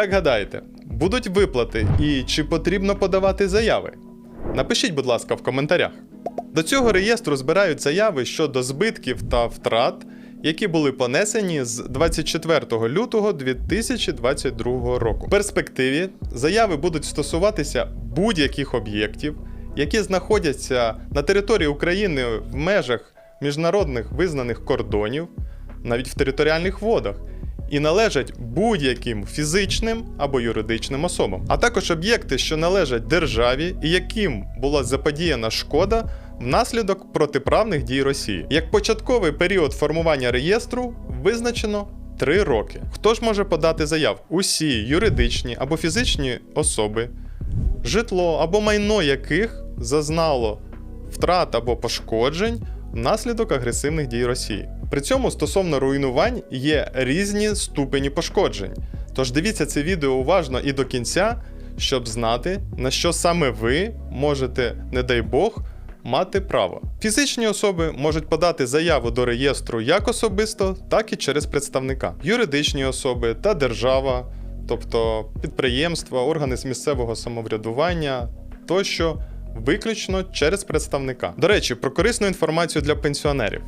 Як гадаєте, будуть виплати і чи потрібно подавати заяви? Напишіть, будь ласка, в коментарях. До цього реєстру збирають заяви щодо збитків та втрат, які були понесені з 24 лютого 2022 року. В перспективі заяви будуть стосуватися будь-яких об'єктів, які знаходяться на території України в межах міжнародних визнаних кордонів, навіть в територіальних водах, і належать будь-яким фізичним або юридичним особам, а також об'єкти, що належать державі і яким була заподіяна шкода внаслідок протиправних дій Росії. Як початковий період формування реєстру визначено 3 роки. Хто ж може подати заяв? Усі юридичні або фізичні особи, житло або майно яких зазнало втрат або пошкоджень внаслідок агресивних дій Росії. При цьому стосовно руйнувань є різні ступені пошкоджень. Тож дивіться це відео уважно і до кінця, щоб знати, на що саме ви можете, не дай Бог, мати право. Фізичні особи можуть подати заяву до реєстру як особисто, так і через представника. Юридичні особи та держава, тобто підприємства, органи з місцевого самоврядування тощо виключно через представника. До речі, про корисну інформацію для пенсіонерів.